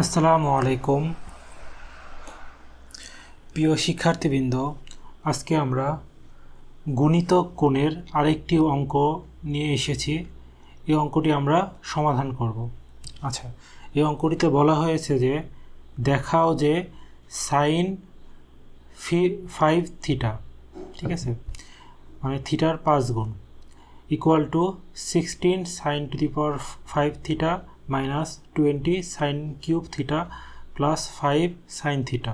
আসসালামু আলাইকুম। প্রিয় শিক্ষার্থীবৃন্দ, আজকে আমরা গণিতক কোণের আরেকটি অঙ্ক নিয়ে এসেছি। এই অঙ্কটি আমরা সমাধান করব। আচ্ছা এই অঙ্কটিতে বলা হয়েছে যে, দেখাও যে সাইন ফি ফাইভ থিটা ঠিক আছে? মানে থিটার পাঁচ গুণ equal to sixteen sine to the power five theta minus twenty sine cube theta plus five sine theta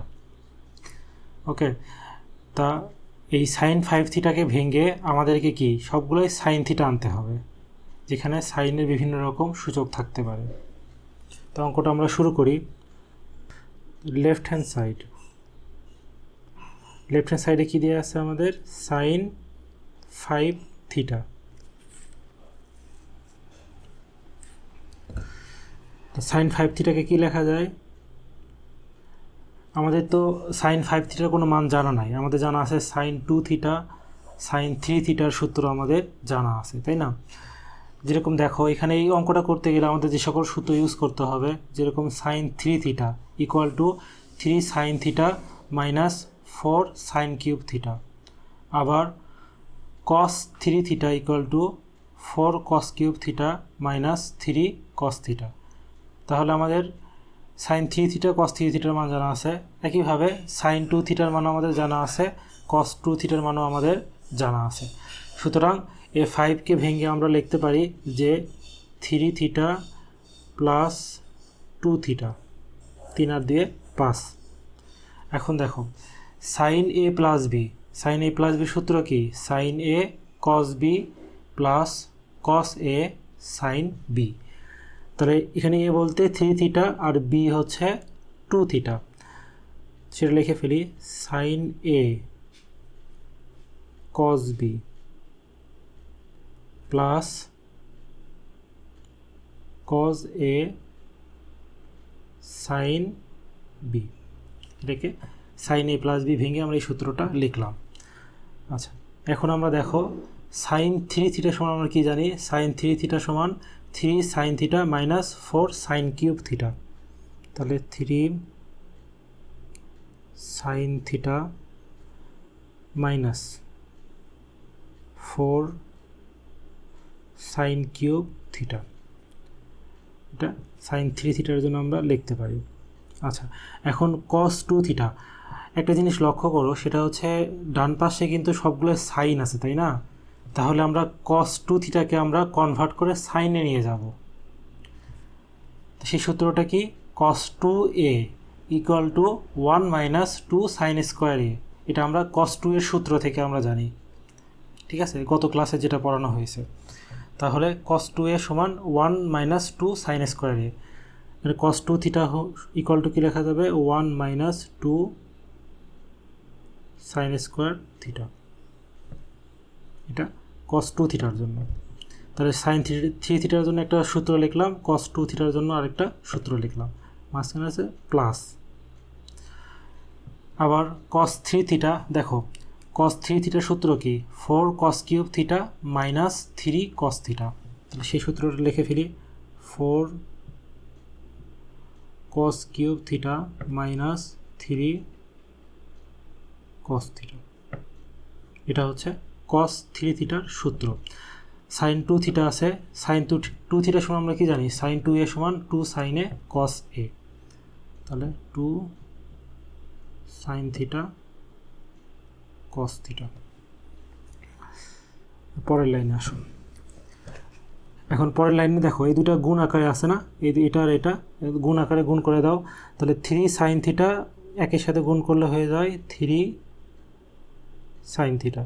okay তা এই সাইন ফাইভ থিটাকে ভেঙে আমাদেরকে কি? সবগুলোই সাইন থিটা আনতে হবে, যেখানে সাইনের বিভিন্ন রকম সূচক থাকতে পারে। তো অঙ্কটা আমরা শুরু করি। Left hand side left hand সাইডে কী দেওয়া আছে আমাদের? Sine five theta sine five থিটাকে কী লেখা যায়? আমাদের তো সাইন ফাইভ থিটার কোনো মান জানা নাই। আমাদের জানা আছে sine two theta sine three থিটার সূত্র আমাদের জানা আছে, তাই না? যেরকম দেখো, এখানে এই অঙ্কটা করতে গেলে আমাদের যে সকল সূত্র ইউজ করতে হবে, যেরকম sine three theta equal to three sine theta minus four sine cube theta আবার cos three theta equal to four cos cube theta minus three cos theta তাহলে আমাদের sine three theta cos three থিটার মান জানা আছে। একইভাবে sign two থিটার মানও আমাদের জানা আছে কস টু থিটার মানও আমাদের জানা আছে। সুতরাং এ ফাইভকে ভেঙে আমরা লিখতে পারি যে three theta plus two theta, তিন আর দিয়ে পাঁচ। এখন দেখো sine A plus B sine A plus B সূত্র কি? Sine A cos B plus cos A sine B তাহলে এখানে এ বলতে থ্রি থিটা আর বি হচ্ছে টু থিটা। সেটা লিখে ফেলি, sine A cos B plus cos A sine B এটাকে সাইন এ প্লাস বি ভেঙে আমরা এই সূত্রটা লিখলাম। আচ্ছা এখন আমরা দেখো সাইন থ্রি থিটা সমান আমরা কী জানি? সাইন থ্রি থিটা সমান three sine theta minus four sine cube theta তাহলে three sine theta minus four sine cube theta এটা সাইন থ্রি থিটার জন্য আমরা লিখতে পারি। আচ্ছা এখন কস টু থিটা একটা জিনিস লক্ষ্য করো, সেটা হচ্ছে ডান পাশে কিন্তু সবগুলো সাইন আছে, তাই না? তাহলে আমরা কস টু থিটাকে আমরা কনভার্ট করে সাইনে নিয়ে যাব। সেই সূত্রটা কি? Cos two A equal to one minus two sine square A এটা আমরা কস টু এর সূত্র থেকে আমরা জানি। ঠিক আছে? গত ক্লাসে যেটা পড়ানো হয়েছে। তাহলে কস টু এ সমান one minus two sine square A মানে cos two theta equal to কী লেখা যাবে? One minus two sine square theta এটা কস টু থিটার জন্য। তাহলে সাইন থ্রি থিটার জন্য একটা সূত্র লিখলাম কস টু থিটার জন্য আরেকটা সূত্র লিখলাম। মাঝখানে আছে প্লাস আবার কস থ্রি থিটা দেখো কস থ্রি থিটার সূত্র কি? Four cos cube theta minus three cos theta তাহলে সেই সূত্রটা লিখে ফেলি four cos cube theta minus three cos theta এটা হচ্ছে কস থ্রি থিটার সূত্র। সাইন টু থিটা আছে। সাইন টু টু থিটার সমান আমরা কি জানি? সাইন টু এ সমান টু সাইনে কস এ তাহলে two sine theta cos theta পরের লাইনে আসুন। এখন পরের লাইনে দেখো, এই দুটা গুণ আকারে আছে না? এই এটা আর এটা গুণ আকারে গুণ করে দাও। তাহলে থ্রি সাইন থিটা একের সাথে গুণ করলে হয়ে যায় থ্রি সাইন থিটা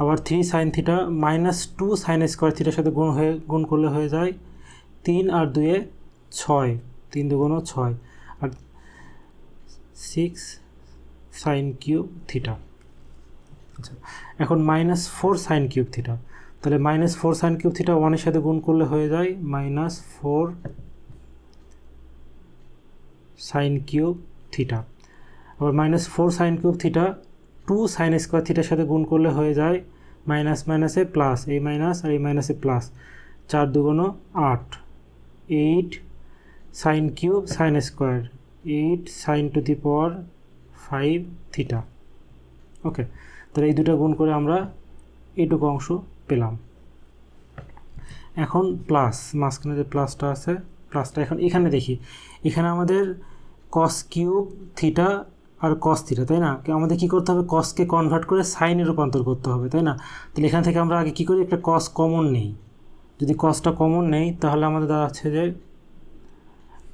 আবার three sine theta minus two sine square থিটার সাথে গুণ হয়ে, গুণ করলে হয়ে যায় তিন আর দুয়ে ছয়। তিন দুগুণও ছয়। আর সিক্স সাইন কিউব থিটা। আচ্ছা এখন minus four sine cube theta. তাহলে minus four sine cube theta ওয়ানের সাথে গুণ করলে হয়ে যায় minus four sine cube theta. আবার minus four sine cube theta two sine square থিটার সাথে গুণ করলে হয়ে যায় মাইনাস মাইনাসে প্লাস এই মাইনাস আর এই মাইনাসে প্লাস। চার দুগুণ আট, eight sine cube sine square, eight sine to the power five theta. Okay, তাহলে এই দুটো গুণ করে আমরা এইটুকু অংশ পেলাম। এখন প্লাস, মাঝখানে যে প্লাসটা আছে, প্লাসটা এখন এখানে দেখি। এখানে আমাদের কস কিউব থিটা আর কস থিটা তাই না? আমাদের কি করতে হবে? কসকে কনভার্ট করে সাইনে রূপান্তর করতে হবে তাই না? তাহলে এখান থেকে আমরা আগে কী করি? একটা কস কমন নেই। যদি কসটা কমন নেই তাহলে আমাদের দাঁড়াচ্ছে যে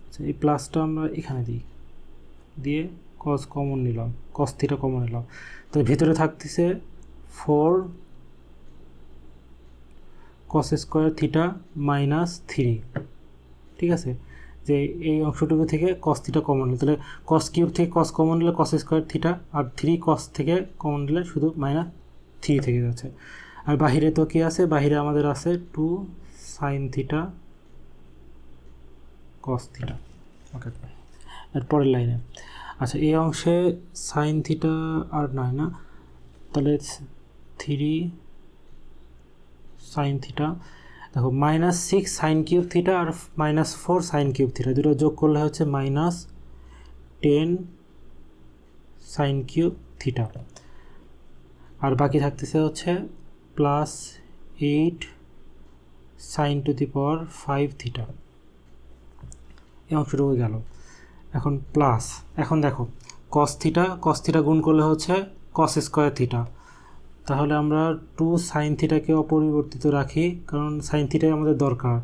আচ্ছা, এই প্লাসটা আমরা এখানে দিই। দিয়ে কস কমন নিলাম কস থিটা কমন নিলাম। তাহলে ভিতরে থাকতেছে four cos square theta minus three ঠিক আছে? যে এই অংশটুকু থেকে কস থিটা কমন নিলে তাহলে কস কিউব থেকে কস কমন নিলে কস স্কোয়ার থিটা আর থ্রি কস থেকে কমন নিলে শুধু মাইনাস থ্রি থেকে যাচ্ছে। আর বাহিরে তো কী আছে? বাহিরে আমাদের আছে two sine theta cos theta okay এর পরের লাইনে আচ্ছা এই অংশে সাইন থিটা আর নয় না? তাহলে থ্রি সাইন থিটা দেখো minus six sine cube theta আর minus four sine cube theta দুটো যোগ করলে হচ্ছে minus ten sine cube theta আর বাকি থাকতেছে হচ্ছে plus eight sine to the power five theta এই অংশটুকু গেল। এখন প্লাস এখন দেখো কস থিটা কস থিটা গুণ করলে হচ্ছে কস স্কোয়ার থিটা তাহলে আমরা টু সাইন থিটাকে অপরিবর্তিত রাখি, কারণ সাইন থিটাই আমাদের দরকার।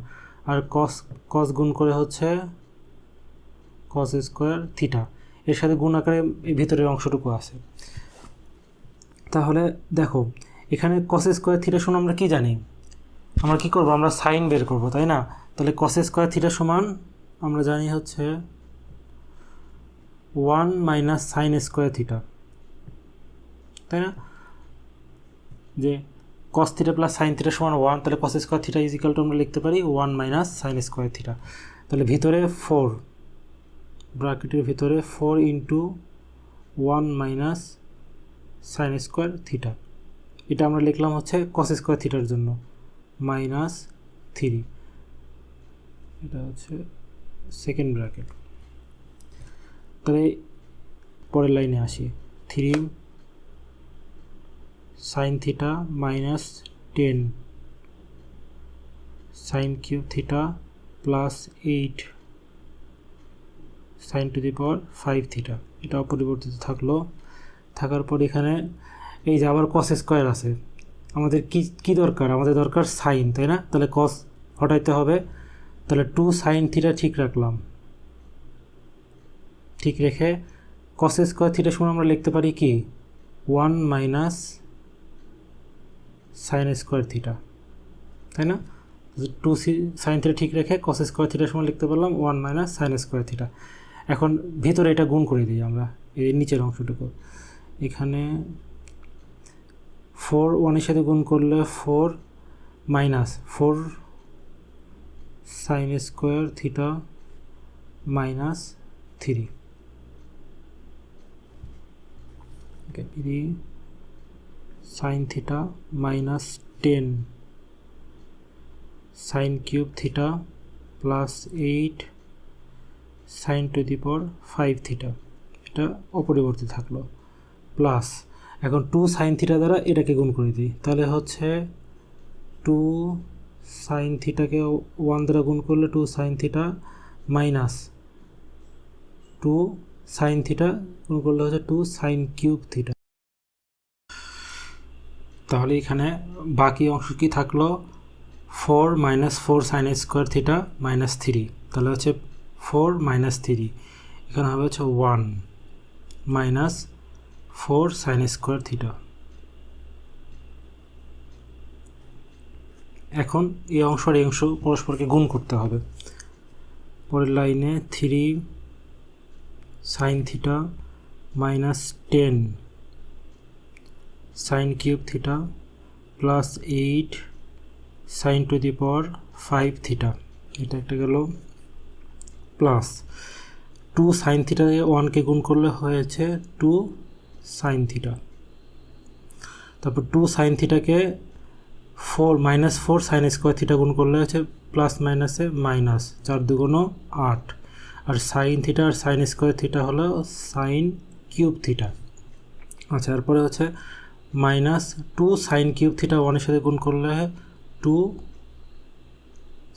আর কস কস গুণ করে হচ্ছে কস স্কোয়ার থিটা এর সাথে গুণ আকারে ভিতরের অংশটুকু আছে। তাহলে দেখো, এখানে কস স্কোয়ার থিটা সমান আমরা কি জানি? আমরা কি করব? আমরা সাইন বের করব, তাই না? তাহলে কস স্কোয়ার থিটা সমান আমরা জানি হচ্ছে one minus sine square theta তাই না? যে cos theta plus sine theta সমান ওয়ান তাহলে cos square theta equal to আমরা লিখতে পারি one minus sine square theta তাহলে ভিতরে ফোর ব্রাকেটের ভিতরে four into one minus sine square theta এটা আমরা লিখলাম হচ্ছে কস স্কোয়ার থিটার জন্য মাইনাস থ্রি এটা হচ্ছে সেকেন্ড ব্র্যাকেট তাহলে পরের লাইনে আসি। Three sine theta minus ten sine cube theta plus eight sine to the power five theta এটা অপরিবর্তিত থাকল। থাকার পর এখানে এই যে আবার কস স্কোয়ার আছে। আমাদের কি কি দরকার? আমাদের দরকার সাইন তাই না? তাহলে কস হটাইতে হবে। তাহলে টু সাইন থিটা ঠিক রাখলাম। ঠিক রেখে কস স্কোয়ার থিটা সমান আমরা লিখতে পারি কি? One minus sine square theta তাই না? টু সি সাইন থিটা ঠিক রেখে কস স্কোয়ার থিটার সময় লিখতে পারলাম one minus sine square theta এখন ভেতরে এটা গুণ করে দিই আমরা, এই নিচের অংশটুকু। এখানে ফোর ওয়ানের সাথে গুণ করলে four minus four sine square theta minus three three sine theta minus ten sine cube theta plus eight sine to the power five theta এটা অপরিবর্তিত থাকল। প্লাস এখন টু সাইন থিটা দ্বারা এটাকে গুণ করে দিই। তাহলে হচ্ছে টু সাইন থিটাকে ওয়ান দ্বারা গুণ করলে two sine theta minus two sine theta গুণ করলে হচ্ছে টু সাইন কিউব থিটা তাহলে এখানে বাকি অংশ কি থাকল? Four minus four sine square theta minus three তাহলে হচ্ছে ফোর মাইনাস থ্রি এখানে হবে হচ্ছে one minus four sine square theta এখন এই অংশ আর এই অংশ পরস্পরকে গুণ করতে হবে। পরের লাইনে three sine theta minus ten sine cube theta plus eight sine to the power five theta এটা একটা গেল প্লাস টু সাইন থিটা ওয়ানকে গুণ করলে হয়েছে টু সাইন থিটা তারপর two sine থিটাকে four minus four sine square theta গুণ করলে হচ্ছে প্লাস মাইনাসে মাইনাস চার দুগুণ আট। আর সাইন থিটা আর সাইন স্কোয়ার থিটা হলো সাইন কিউব থিটা আচ্ছা এরপরে হচ্ছে minus two sine cube theta ওয়ানের সাথে গুণ করলে টু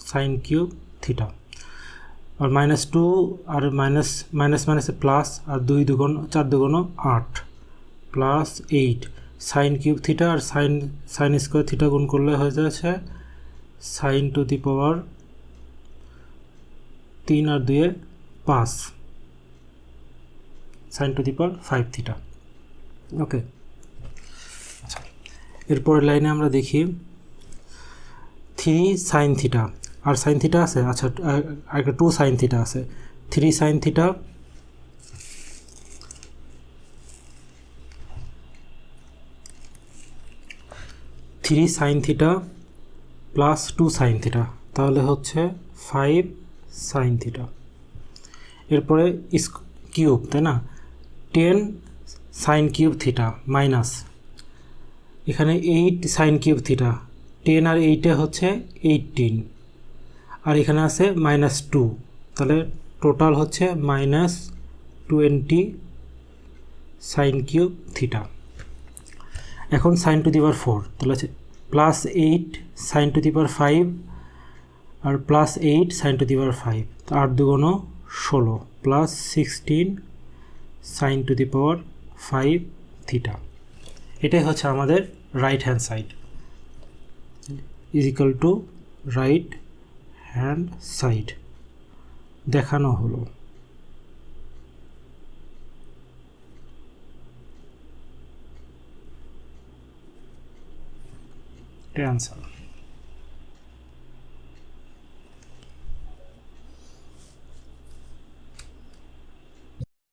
সাইন কিউব থিটা আর মাইনাস টু আর মাইনাস মাইনাস মাইনাসে প্লাস আর দুই দুগুণ, চার দুগুণ আট। Plus eight sine cube theta আর সাইন সাইন স্কোয়ার থিটা গুণ করলে হয়ে যাচ্ছে সাইন টু দি পাওয়ার তিন আর দুয়ে পাঁচ। Sine to the power five theta okay এরপরের লাইনে আমরা দেখি থ্রি সাইন থিটা। আর সাইন থিটা আছে? আচ্ছা একটা টু সাইন থিটা আছে। Three sine theta three sine theta plus two sine theta. তাহলে হচ্ছে ফাইভ সাইন থিটা। এরপরে কিউব, তাই না? Ten sine cube theta minus এখানে eight sine cube theta ten আর এইটে হচ্ছে এইটিন আর এখানে আছে মাইনাস টু তাহলে টোটাল হচ্ছে minus twenty sine cube theta এখন sine to the power four তাহলে হচ্ছে plus eight sine to the power five R plus eight sine to the power five আট দুগুণ ষোলো plus sixteen sine to the power five theta এটাই হচ্ছে আমাদের right hand side is equal to right hand side দেখানো হলো। Answer